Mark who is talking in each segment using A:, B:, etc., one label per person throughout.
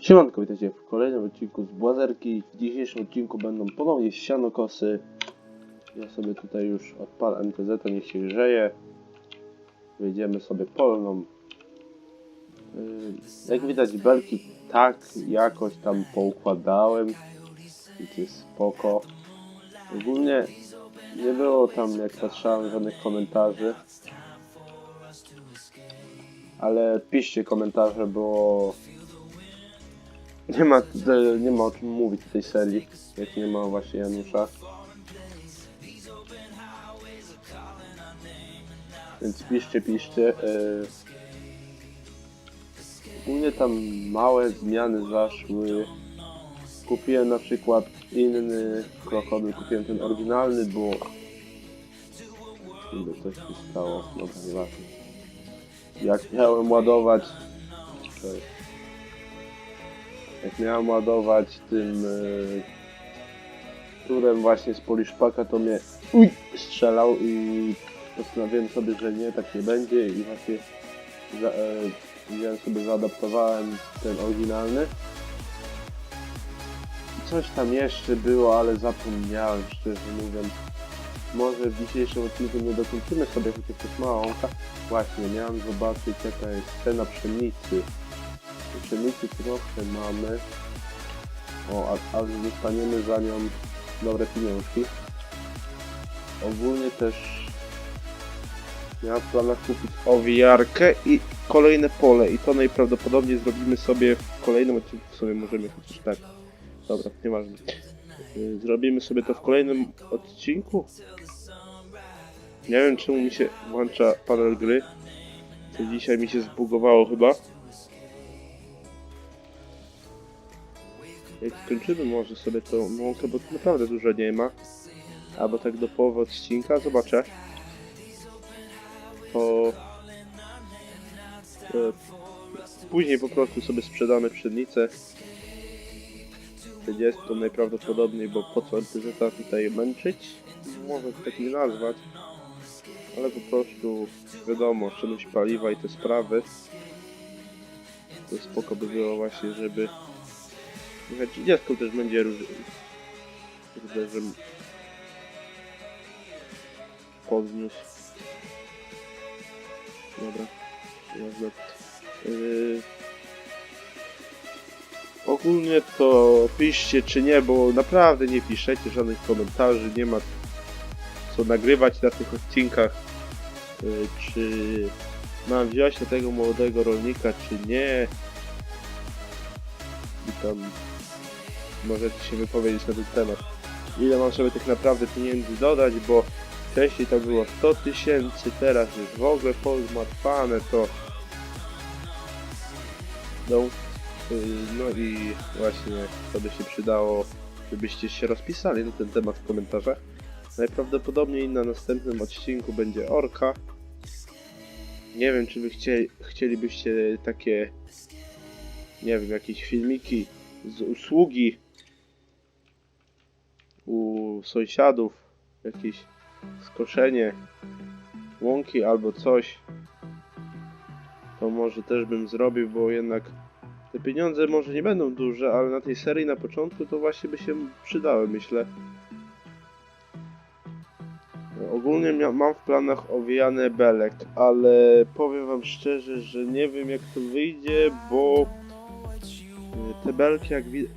A: Siemanko, witajcie w kolejnym odcinku z Błazerki. W dzisiejszym odcinku będą ponownie sianokosy. Ja sobie tutaj już odpalę MTZ, niech się grzeje. Wyjdziemy sobie polną. Yy, Jak widać belki tak jakoś tam poukładałem. Więc jest spoko. Ogólnie nie było tam jak patrzałem żadnych komentarzy. Ale piszcie komentarze, bo nie ma, nie ma o czym mówić w tej serii, jak nie ma właśnie Janusza. Więc piszcie, piszcie. Yy. Ogólnie tam małe zmiany zaszły. Kupiłem na przykład inny krokodyl, kupiłem ten oryginalny, bo... Kurde, coś się stało, dobra, nieważne. Jak miałem ładować... Cześć. Jak miałem ładować tym yy, turem właśnie z poliszpaka, to mnie uj, strzelał i postanowiłem sobie, że nie, tak nie będzie i właśnie za, wziąłem sobie, zaadaptowałem ten oryginalny. Coś tam jeszcze było, ale zapomniałem, szczerze mówiąc. Może w dzisiejszym odcinku nie dokończymy sobie chociaż małonka. Właśnie, miałem zobaczyć jaka jest cena pszenicy. Pszenicy trochę mamy. O, a, a dostaniemy za nią dobre pieniążki. Ogólnie też miałem w planach kupić owijarkę i kolejne pole i to najprawdopodobniej zrobimy sobie w kolejnym odcinku, w sumie możemy chociaż tak. Dobra, nieważne. Y, Zrobimy sobie to w kolejnym odcinku. Nie wiem czemu mi się włącza panel gry. To dzisiaj mi się zbugowało chyba. Jak skończymy może sobie to mąkę, bo tu naprawdę dużo nie ma. Albo tak do połowy odcinka, zobaczę. To... e, Później po prostu sobie sprzedamy pszenicę. 40 najprawdopodobniej, bo po co MTZ tutaj męczyć? Może tak nie nazwać. Ale po prostu wiadomo, oszczędność paliwa i te sprawy. To spoko by było właśnie, żeby Słuchaj, 30 też będzie różnie. Kurde, że podniósł. Dobra. Yy... Ogólnie to piszcie czy nie, bo naprawdę nie piszecie żadnych komentarzy, nie ma co nagrywać na tych odcinkach. Yy, czy mam wziąć na tego młodego rolnika, czy nie. I tam możecie się wypowiedzieć na ten temat. Ile mam sobie tak naprawdę pieniędzy dodać, bo wcześniej to było 100 tysięcy, teraz już w ogóle pozmatwane to no, yy, no i właśnie to by się przydało, żebyście się rozpisali na ten temat w komentarzach. Najprawdopodobniej na następnym odcinku będzie Orka. Nie wiem, czy wy chcieli, chcielibyście takie, nie wiem, jakieś filmiki z usługi u sąsiadów, jakieś skoszenie łąki albo coś, to może też bym zrobił, bo jednak te pieniądze może nie będą duże, ale na tej serii na początku to właśnie by się przydały, myślę. Ogólnie mam w planach owijany belek, ale powiem wam szczerze, że nie wiem jak to wyjdzie, bo te belki jak wi-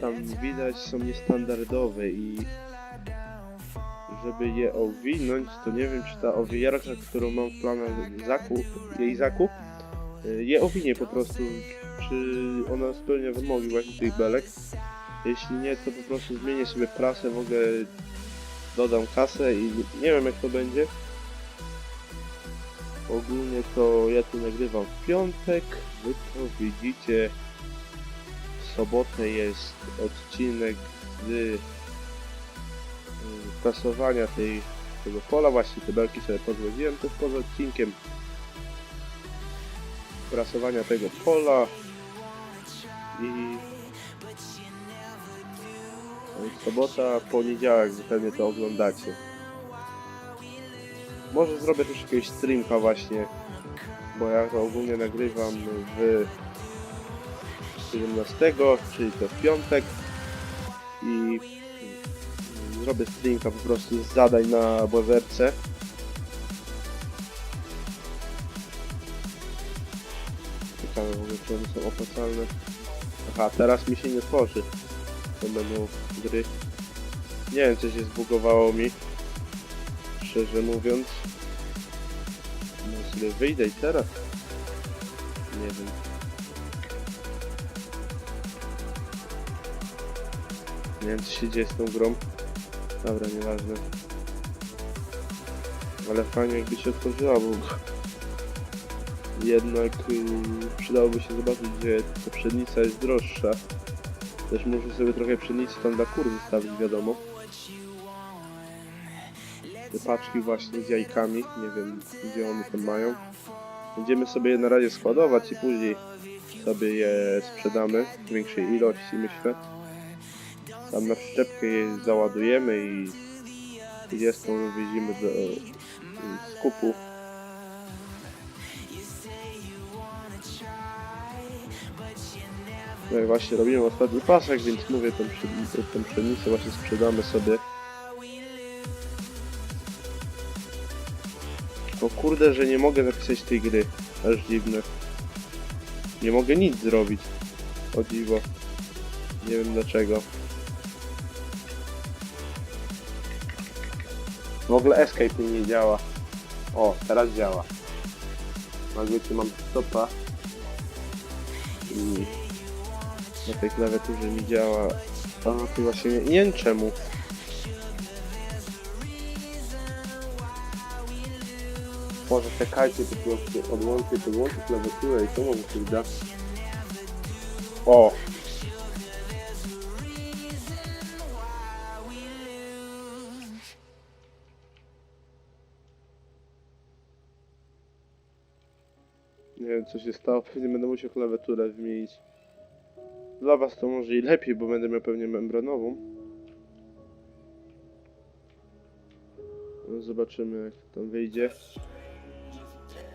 A: tam widać są niestandardowe i żeby je owinąć, to nie wiem czy ta owijarka, którą mam w planach zakup, jej zakup, y, je owinie po prostu, czy ona spełnia wymogi właśnie tych belek. Jeśli nie, to po prostu zmienię sobie prasę, mogę dodam kasę i nie wiem jak to będzie. Ogólnie to ja tu nagrywam w piątek, wy to widzicie w sobotę jest odcinek z y, prasowania tej, tego pola, właśnie te belki sobie pozwoliłem też poza odcinkiem. Prasowania tego pola. I sobota, poniedziałek, wy pewnie to oglądacie. Może zrobię też jakiegoś streamka właśnie, bo ja to ogólnie nagrywam w 17, czyli to w piątek. I mm, zrobię streamka po prostu z zadań na Bowerce. Ciekawe w ogóle, czy one są opłacalne. Aha, teraz mi się nie tworzy. To będą gry. Nie wiem, co się zbugowało mi. Szczerze mówiąc. No sobie wyjdę i teraz. Nie wiem. Nie wiem, co się dzieje z tą grą. Dobra, nieważne. Ale fajnie jakby się otworzyła, bo jednak yy, przydałoby się zobaczyć, gdzie ta pszenica jest droższa. Też muszę sobie trochę pszenicy tam dla kur zostawić, wiadomo. Te paczki właśnie z jajkami, nie wiem gdzie one tam mają. Będziemy sobie je na razie składować i później sobie je sprzedamy w większej ilości, myślę. Tam na przyczepkę je załadujemy i i jest tą wieździmy do y, skupu. No i właśnie robimy ostatni pasek, więc mówię, tą, tą pszenicę właśnie sprzedamy sobie. O kurde, że nie mogę zapisać tej gry. Aż dziwne. Nie mogę nic zrobić. O dziwo. Nie wiem dlaczego. W ogóle escape nie działa. O, teraz działa. Jak wiecie, mam stopa. I na tej klawiaturze mi działa. A na tej właśnie nie, nie wiem czemu. Może czekajcie, to po prostu odłączę, podłączę klawiaturę i to może się uda. O! Co się stało, pewnie będę musiał klawiaturę wymienić. Dla was to może i lepiej, bo będę miał pewnie membranową. No, zobaczymy jak tam wyjdzie.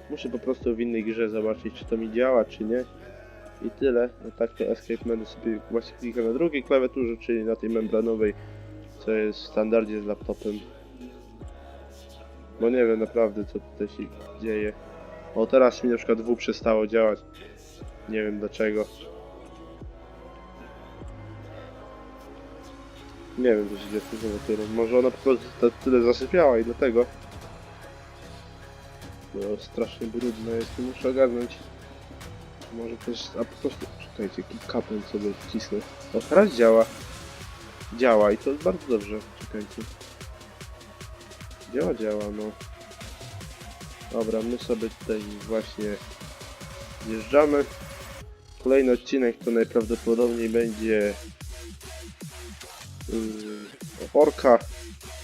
A: Muszę po prostu w innej grze zobaczyć czy to mi działa czy nie. I tyle. No tak to Escape będę sobie właśnie klikał na drugiej klawiaturze, czyli na tej membranowej, co jest w standardzie z laptopem. Bo nie wiem naprawdę co tutaj się dzieje. O teraz mi na przykład W przestało działać. Nie wiem dlaczego. Nie wiem co się dzieje z tą klawiaturą. Może ona po prostu tyle zasypiała i dlatego. No strasznie brudne jest, muszę ogarnąć. Może też, a po prostu, czekajcie, kapel sobie wcisnę. O teraz działa. Działa i to jest bardzo dobrze, czekajcie. Działa, działa, no. Dobra, my sobie tutaj właśnie zjeżdżamy. Kolejny odcinek to najprawdopodobniej będzie yy, orka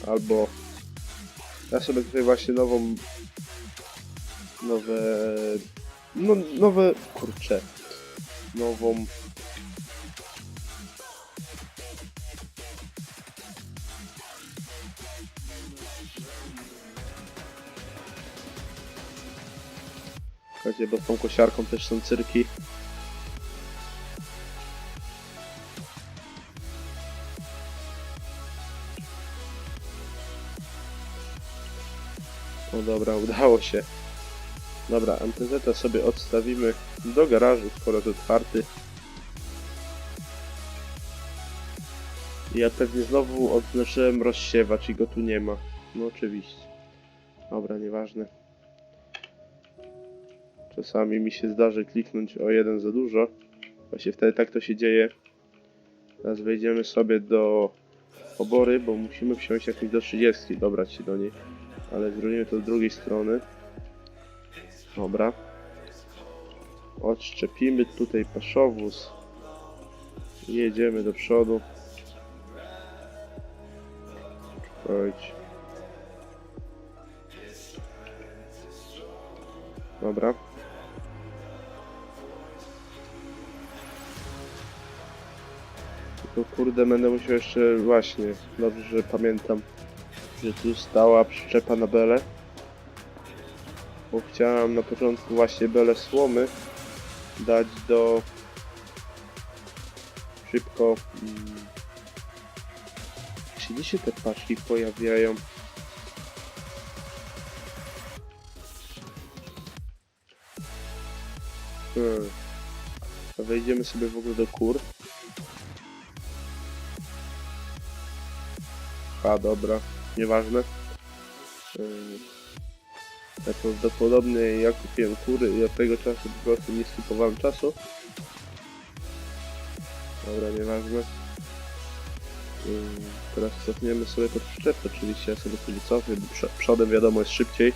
A: albo ja sobie tutaj właśnie nową nowe no, nowe kurcze nową Słuchajcie, bo tą kosiarką też są cyrki. O dobra, udało się. Dobra, MTZ sobie odstawimy do garażu, skoro jest otwarty. Ja pewnie znowu odznaczyłem rozsiewacz i go tu nie ma. No oczywiście. Dobra, nieważne. Czasami mi się zdarzy kliknąć o jeden za dużo. Właśnie wtedy tak to się dzieje. Teraz wejdziemy sobie do obory, bo musimy wsiąść jakimś do 30, dobrać się do niej. Ale zrobimy to z drugiej strony. Dobra. Odszczepimy tutaj paszowóz. Jedziemy do przodu. Chodź. Dobra. Tylko kurde będę musiał jeszcze właśnie, dobrze, że pamiętam, że tu stała przyczepa na belę. Bo chciałem na początku właśnie belę słomy dać do szybko. Mm. Czyli się te paczki pojawiają? Hmm. Wejdziemy sobie w ogóle do kur. A dobra, nieważne. Yy, Najprawdopodobniej ja kupiłem kury i od tego czasu po prostu nie skupowałem czasu. Dobra, nieważne. Yy, Teraz cofniemy sobie pod przyczepę, oczywiście ja sobie tu cofnę, bo przodem wiadomo jest szybciej.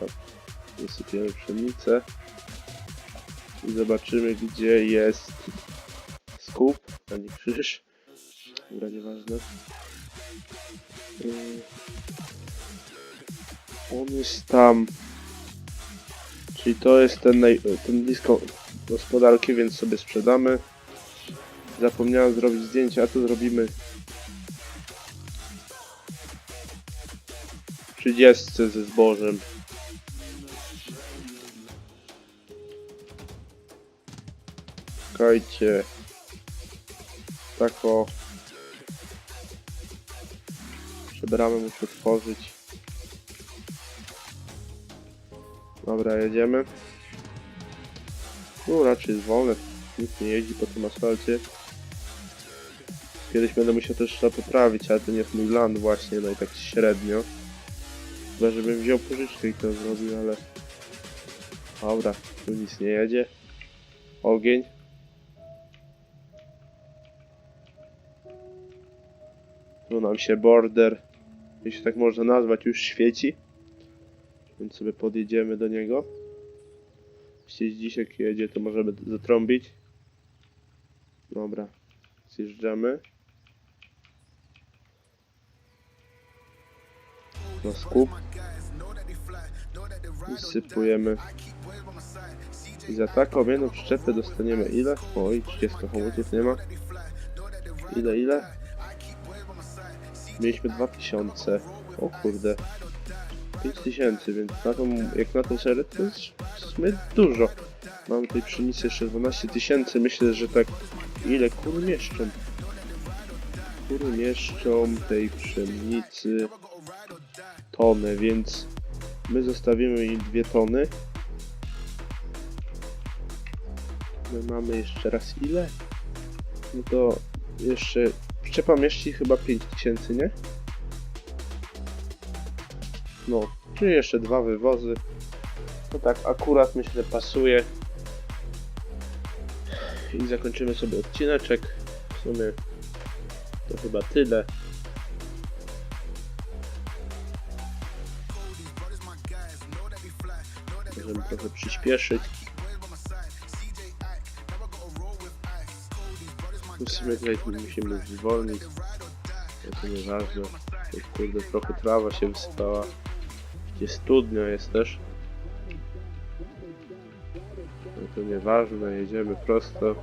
A: Tak. Wysypiemy pszenicę. I zobaczymy gdzie jest skup, a nie krzyż. Dobra, nieważne. Yy. On jest tam. Czyli to jest ten, naj, ten blisko gospodarki, więc sobie sprzedamy. Zapomniałem zrobić zdjęcie, a to zrobimy w 30 ze zbożem. Czekajcie. Tak o. Przebramę muszę otworzyć. Dobra, jedziemy. No raczej jest wolne. Nikt nie jeździ po tym asfalcie. Kiedyś będę musiał też to poprawić, ale to nie jest mój land właśnie, no i tak średnio. Chyba żebym wziął pożyczkę i to zrobił, ale... Dobra, tu nic nie jedzie. Ogień. Tu nam się border, jeśli tak można nazwać, już świeci. Więc sobie podjedziemy do niego. Jeśli dzisiek jedzie, to możemy zatrąbić. Dobra, zjeżdżamy. Na skup. Wysypujemy. I za taką jedną przyczepę dostaniemy ile? Oj, 30 hamulców nie ma. Ile, ile? Mieliśmy 2000. O kurde. 5000, więc na tą, jak na tą serię to jest w sumie dużo. Mam tej pszenicy jeszcze 12 tysięcy. Myślę, że tak ile kur mieszczą? Kury mieszczą tej pszenicy tonę, więc my zostawimy im dwie tony. My mamy jeszcze raz ile? No to jeszcze przyczepa mieści chyba 5000, nie? No, czyli jeszcze dwa wywozy. No tak, akurat myślę pasuje. I zakończymy sobie odcineczek. W sumie to chyba tyle. Możemy trochę przyspieszyć. W sumie tutaj musimy zwolnić. Ale to nieważne. Kurde, trochę trawa się wysypała. Gdzie studnia jest też. No to nieważne, jedziemy prosto.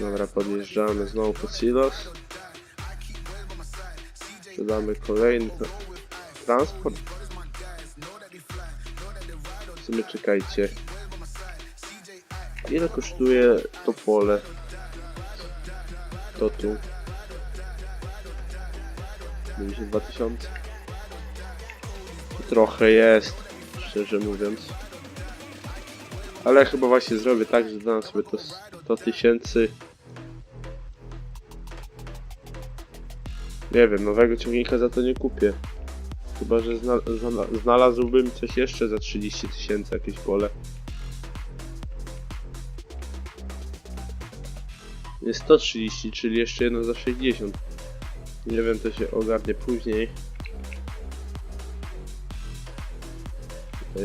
A: Dobra, podjeżdżamy znowu pod silos. Sprzedamy kolejny transport. W sumie czekajcie. Ile kosztuje to pole? To tu. 52 tysiące. Trochę jest, szczerze mówiąc. Ale chyba właśnie zrobię tak, że dam sobie to 100 tysięcy. Nie wiem, nowego ciągnika za to nie kupię. Chyba, że zna zna znalazłbym coś jeszcze za 30 tysięcy, jakieś pole. Jest 130, czyli jeszcze jedno za 60. Nie wiem, to się ogarnie później.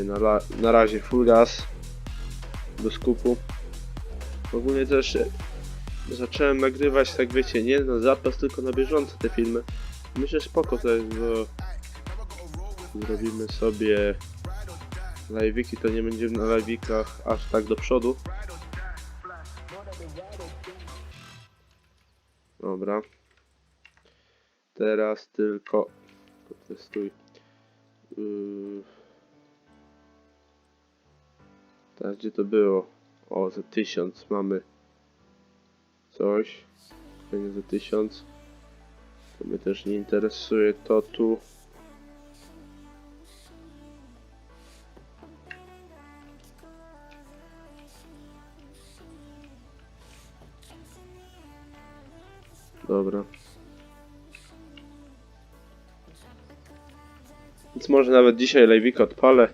A: Na, na razie full gas. do skupu. Ogólnie też zacząłem nagrywać, tak wiecie, nie na zapas, tylko na bieżąco te filmy. Myślę, że spoko to jest, bo zrobimy sobie live'iki, to nie będziemy na live'ikach aż tak do przodu. Dobra. Teraz tylko potestuj. Yy... Tak, gdzie to było? O, za tysiąc mamy coś. Fajnie za tysiąc. To mnie też nie interesuje to tu. Dobra. Więc może nawet dzisiaj live'ika odpalę.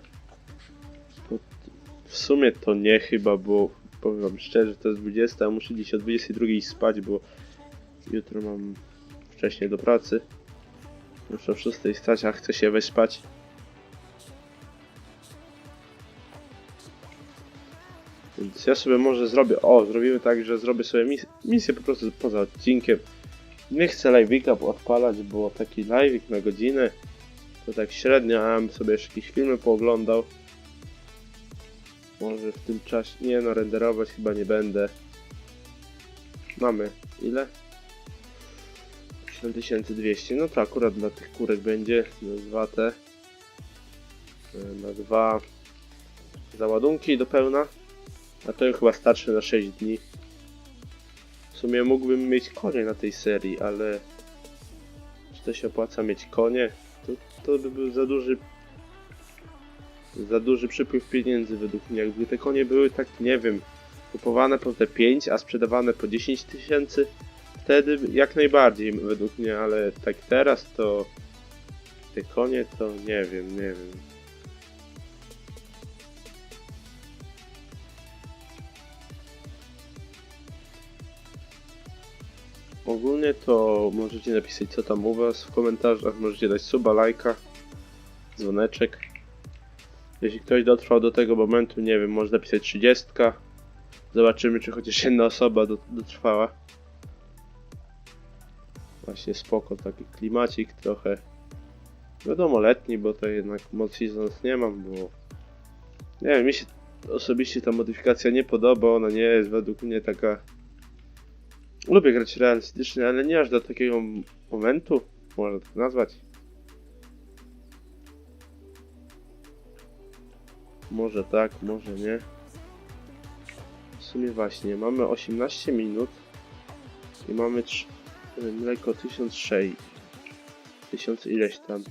A: W sumie to nie chyba, bo powiem wam szczerze, to jest 20, a muszę dziś o 22 iść spać, bo jutro mam wcześniej do pracy. Muszę o 6 stać, a chcę się wejść spać. Więc ja sobie może zrobię, o, zrobimy tak, że zrobię sobie mis misję po prostu poza odcinkiem. Nie chcę live'ika odpalać, bo taki live'ik na godzinę to tak średnio, a ja sobie jeszcze jakieś filmy pooglądał. Może w tym czasie, nie no, renderować chyba nie będę. Mamy, ile? 7200, no to akurat dla tych kurek będzie, na dwa te, e, na dwa załadunki do pełna, a to chyba starczy na 6 dni. W sumie mógłbym mieć konie na tej serii, ale czy to się opłaca mieć konie? To, to by był za duży za duży przypływ pieniędzy według mnie. Jakby te konie były tak, nie wiem, kupowane po te 5, a sprzedawane po 10 tysięcy, wtedy jak najbardziej według mnie, ale tak teraz to te konie to nie wiem, nie wiem. Ogólnie to możecie napisać co tam u was w komentarzach, możecie dać suba, lajka, dzwoneczek. Jeśli ktoś dotrwał do tego momentu, nie wiem, może napisać 30. Zobaczymy, czy chociaż jedna osoba do, dotrwała. Właśnie spoko, taki klimacik trochę. Wiadomo, letni, bo to jednak mod seasons nie mam, bo... Nie wiem, mi się osobiście ta modyfikacja nie podoba, ona nie jest według mnie taka... Lubię grać realistycznie, ale nie aż do takiego momentu, można tak nazwać. Może tak, może nie. W sumie właśnie, mamy 18 minut i mamy mleko 1006. 1000 ileś tam.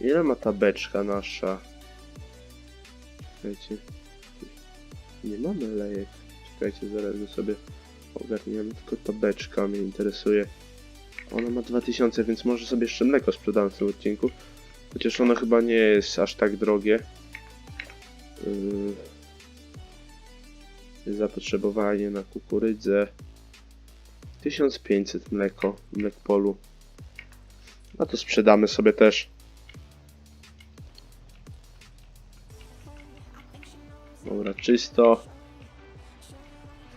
A: Ile ma ta beczka nasza? Czekajcie. Nie mamy lejek. Czekajcie, zaraz sobie ogarniemy. Tylko ta beczka mnie interesuje. Ona ma 2000, więc może sobie jeszcze mleko sprzedam w tym odcinku. Chociaż ono chyba nie jest aż tak drogie. Yy, zapotrzebowanie na kukurydzę 1500 mleko mlek polu a to sprzedamy sobie też dobra czysto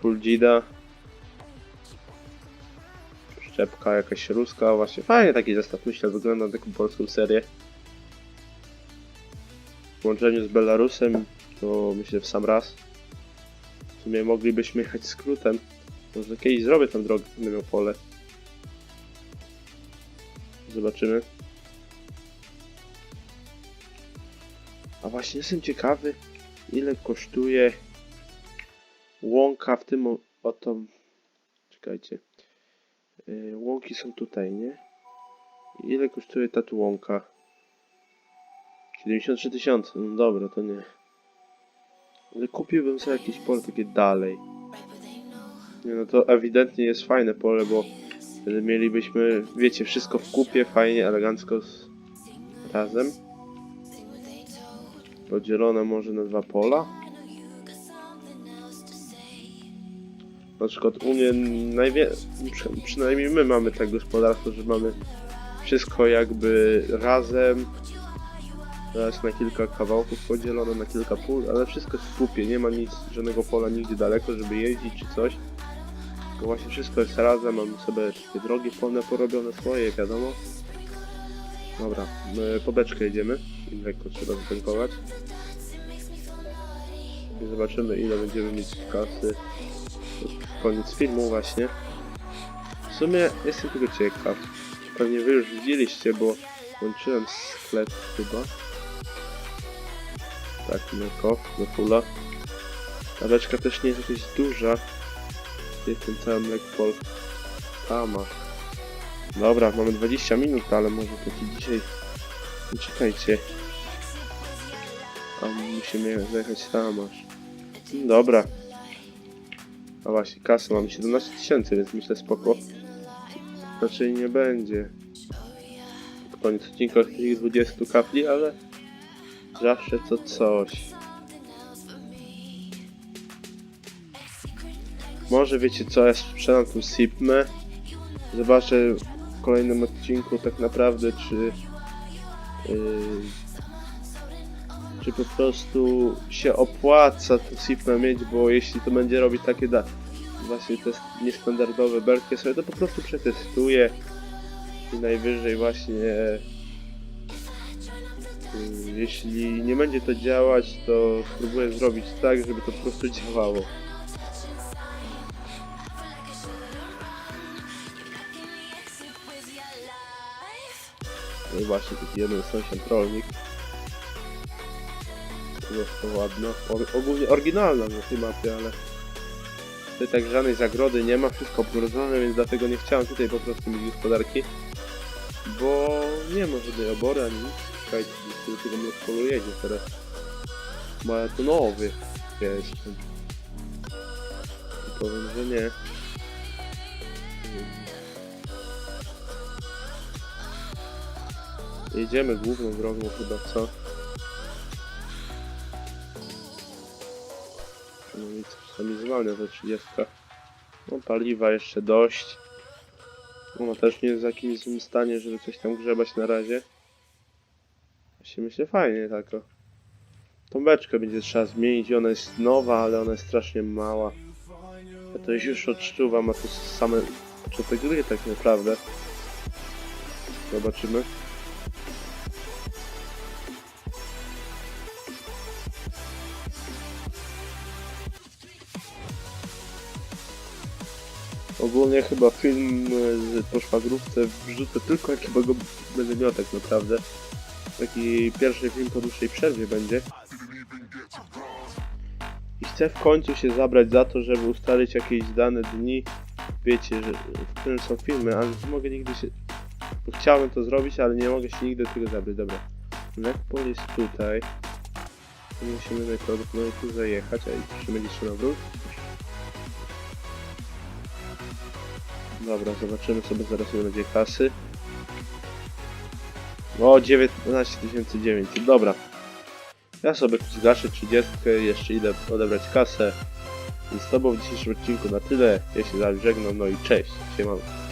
A: full gida szczepka jakaś ruska właśnie fajnie taki zestaw myślę wygląda na taką polską serię w połączeniu z Belarusem to myślę w sam raz. W sumie moglibyśmy jechać skrótem. Może kiedyś zrobię tam drogę, miał pole. Zobaczymy. A właśnie jestem ciekawy, ile kosztuje łąka w tym oto... Czekajcie. Yy, łąki są tutaj, nie? Ile kosztuje ta tu łąka? 73 tysiące, no dobra, to nie. Ale kupiłbym sobie jakieś pole takie dalej. Nie no to ewidentnie jest fajne pole, bo wtedy mielibyśmy, wiecie, wszystko w kupie, fajnie, elegancko z... razem. Podzielone może na dwa pola. Na przykład u mnie najwie... przy, przynajmniej my mamy tak gospodarstwo, że mamy wszystko jakby razem Teraz na kilka kawałków podzielone, na kilka pól, ale wszystko jest w pupie, nie ma nic, żadnego pola nigdzie daleko, żeby jeździć czy coś. Bo właśnie wszystko jest razem, mamy sobie takie drogi polne porobione swoje, wiadomo. Dobra, po beczkę jedziemy i lekko trzeba zatankować. I zobaczymy ile będziemy mieć kasy. Koniec filmu właśnie. W sumie jestem tego ciekaw. Pewnie wy już widzieliście, bo łączyłem sklep chyba. Tak, mleko, do fula. Ta beczka też nie jest jakaś duża. Jest ten cały mlekpol? Tam ma. Dobra, mamy 20 minut, ale może to ci dzisiaj... No Czekajcie. A musimy zajechać tam aż. No Dobra. A właśnie, kasy mamy 17 tysięcy, więc myślę spoko. Raczej nie będzie. Koniec odcinka tych 20 kapli, ale zawsze to coś. Może wiecie co, ja sprzedam tą Sipmę. Zobaczę w kolejnym odcinku tak naprawdę, czy yy, czy po prostu się opłaca tą Sipmę mieć, bo jeśli to będzie robić takie da właśnie te niestandardowe belki sobie, to po prostu przetestuję i najwyżej właśnie yy, jeśli nie będzie to działać, to spróbuję zrobić tak, żeby to po prostu działało. No i właśnie taki jeden sąsiad rolnik. Jest to ładno. O, ogólnie oryginalna mapie, ale tutaj tak żadnej zagrody nie ma, wszystko obgrodzone, więc dlatego nie chciałem tutaj po prostu mieć gospodarki. Bo nie ma żadnej obory ani nic. Gdzieś do tego mleczpolu jedzie teraz. Maratonowy jestem. I powiem, że nie. Jedziemy główną drogą chyba, co? Zwalnia za 30. No paliwa jeszcze dość. Ona też nie jest w jakimś stanie, żeby coś tam grzebać na razie. Właśnie myślę fajnie tak. Tą beczkę będzie trzeba zmienić, ona jest nowa, ale ona jest strasznie mała. Ja to już odczuwam, a to same początek gry tak naprawdę. Zobaczymy. Ogólnie chyba film e, z po szwagrówce wrzucę tylko jak chyba go będę miał tak naprawdę. Taki pierwszy film po dłuższej przerwie będzie. I chcę w końcu się zabrać za to, żeby ustalić jakieś dane dni, wiecie, że, w którym są filmy, ale nie mogę nigdy się... Chciałem to zrobić, ale nie mogę się nigdy do tego zabrać. Dobra. Lekpol jest tutaj. Musimy najprawdopodobniej tu zajechać, a i czy będzie jeszcze na Dobra, zobaczymy sobie zaraz ile będzie kasy. O, 19 900. Dobra. Ja sobie zgaszę 30, jeszcze idę odebrać kasę. I z tobą w dzisiejszym odcinku na tyle. Ja się z wami żegnam, no i cześć. Siemano.